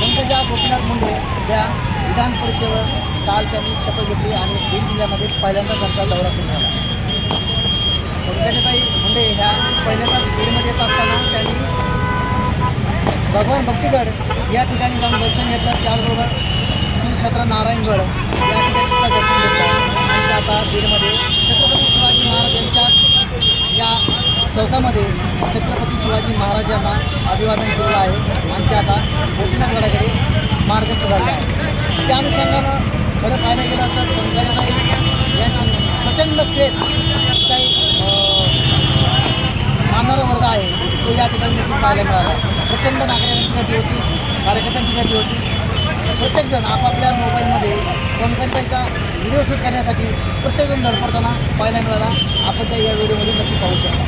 पंकजा गोपीनाथ मुंडे या विधान परिषदेवर काल त्यांनी शपथ घेतली आणि बीड जिल्ह्यामध्ये पहिल्यांदा त्यांचा दौरा सुरू झाला. पंकजाताई मुंडे ह्या पहिल्यांदाच बीडमध्ये येत असताना त्यांनी भगवान भक्तीगड या ठिकाणी जाऊन दर्शन घेतलं. त्याचबरोबर श्रीक्षेत्र नारायणगड या ठिकाणी सुद्धा दर्शन घेतलं. आणि ते आता बीडमध्ये छत्रपती शिवाजी महाराज यांच्या या चौकामध्ये छत्रपती शिवाजी महाराजांना अभिवादन केलेलं आहे. आणि ते मार्गस्थ झाले आहे त्या अनुषंगानं खरं पाहायला गेलं तर पंकजाताई यांची प्रचंड खेळ काही अं, मानणारा वर्ग आहे. तो या ठिकाणी नक्की पाहायला मिळाला. प्रचंड नागरिकांची गर्दी होती कार्यकर्त्यांची गर्दी होती. प्रत्येकजण आपापल्या मोबाईलमध्ये पंकजाचा व्हिडिओ शूट करण्यासाठी प्रत्येकजण धडपडताना पाहायला मिळाला. आपण त्या या व्हिडिओमध्ये नक्की पाहू शकता.